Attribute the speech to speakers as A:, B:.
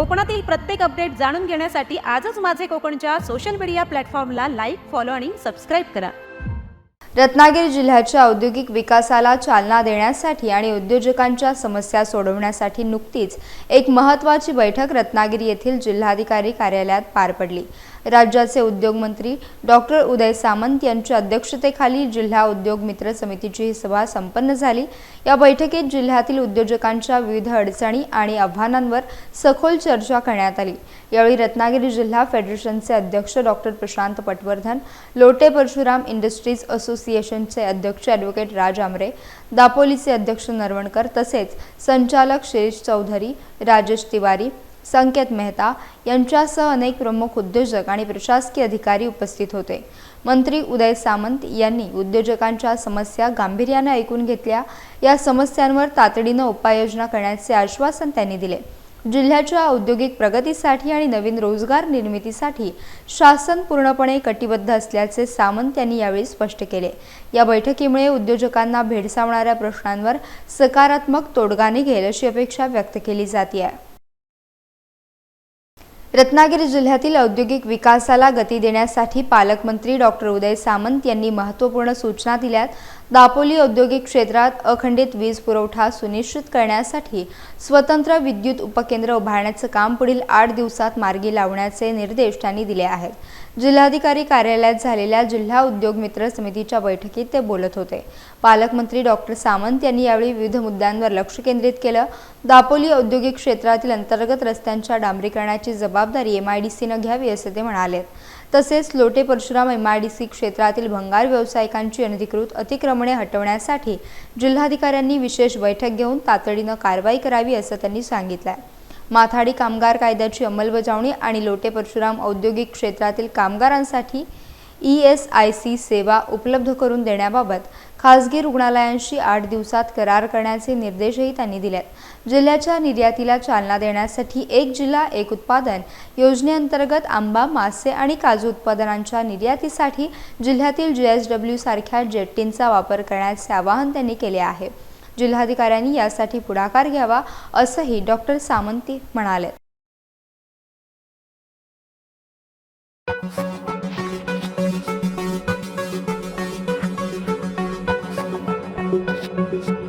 A: कोकणातील प्रत्येक अपडेट जाणून घेण्यासाठी आजच माझे कोकणच्या सोशल मीडिया प्लॅटफॉर्मला लाईक फॉलो आणि सबस्क्राईब करा.
B: रत्नागिरी जिल्ह्याच्या औद्योगिक विकासाला चालना देण्यासाठी आणि उद्योजकांच्या समस्या सोडवण्यासाठी नुकतीच एक महत्त्वाची बैठक रत्नागिरी येथील जिल्हाधिकारी कार्यालयात पार पडली. राज्याचे उद्योगमंत्री डॉक्टर उदय सामंत यांच्या अध्यक्षतेखाली जिल्हा उद्योग मित्र समितीची ही सभा संपन्न झाली. या बैठकीत जिल्ह्यातील उद्योजकांच्या विविध अडचणी आणि आव्हानांवर सखोल चर्चा करण्यात आली. यावेळी रत्नागिरी जिल्हा फेडरेशनचे अध्यक्ष डॉक्टर प्रशांत पटवर्धन लोटे परशुराम इंडस्ट्रीज असोसिएशनचे अध्यक्ष ॲडव्होकेट राज आमरे दापोलीचे अध्यक्ष नरवणकर तसेच संचालक शिरीष चौधरी राजेश तिवारी संकेत मेहता यांच्यासह अनेक प्रमुख उद्योजक आणि प्रशासकीय अधिकारी उपस्थित होते. मंत्री उदय सामंत यांनी उद्योजकांच्या समस्या गांभीर्याने ऐकून घेतल्या. या समस्यांवर तातडीनं उपाययोजना करण्याचे आश्वासन त्यांनी दिले. जिल्ह्याच्या औद्योगिक प्रगतीसाठी आणि नवीन रोजगार निर्मितीसाठी शासन पूर्णपणे कटिबद्ध असल्याचे सामंत यांनी यावेळी स्पष्ट केले. या बैठकीमुळे उद्योजकांना भेडसावणाऱ्या प्रश्नांवर सकारात्मक तोडगा निघेल अशी अपेक्षा व्यक्त केली जाते आहे रत्नागिरी जिल्ह्यातील औद्योगिक विकासाला गती देण्यासाठी पालकमंत्री डॉक्टर उदय सामंत यांनी महत्त्वपूर्ण सूचना दिल्यात. दापोली औद्योगिक क्षेत्रात अखंडित वीज पुरवठा सुनिश्चित करण्यासाठी स्वतंत्र विद्युत उपकेंद्र उभारण्याचं काम पुढील आठ दिवसात मार्गी लावण्याचे निर्देश त्यांनी दिले आहेत. जिल्हाधिकारी कार्यालयात झालेल्या जिल्हा उद्योग मित्र समितीच्या बैठकीत ते बोलत होते. पालकमंत्री डॉक्टर सामंत यांनी यावेळी विविध मुद्द्यांवर लक्ष केंद्रित केलं. दापोली औद्योगिक क्षेत्रातील अंतर्गत रस्त्यांच्या डांबरीकरणाची जबाबदारी एमआयडीसीनं घ्यावी असं ते म्हणाले. तसेच लोटे परशुराम एमआयडीसी क्षेत्रातील भंगार व्यावसायिकांची अनधिकृत अतिक्रमणे हटवण्यासाठी जिल्हाधिकाऱ्यांनी विशेष बैठक घेऊन तातडीनं कारवाई करावी असं त्यांनी सांगितलं माथाडी कामगार कायद्याची अंमलबजावणी आणि लोटे परशुराम औद्योगिक क्षेत्रातील कामगारांसाठी ई एस आय सी सेवा उपलब्ध करून देण्याबाबत खासगी रुग्णालयांशी आठ दिवसात करार करण्याचे निर्देशही त्यांनी दिलेत. जिल्ह्याच्या निर्यातीला चालना देण्यासाठी एक जिल्हा एक उत्पादन योजनेअंतर्गत आंबा मासे आणि काजू उत्पादनांच्या निर्यातीसाठी जिल्ह्यातील जे एस डब्ल्यू सारख्या जेट्टींचा वापर करण्याचे आवाहन त्यांनी केले आहे. जिल्हाधिकाऱ्यांनी यासाठी पुढाकार घ्यावा असंही डॉक्टर सामंती म्हणाले. Thank you.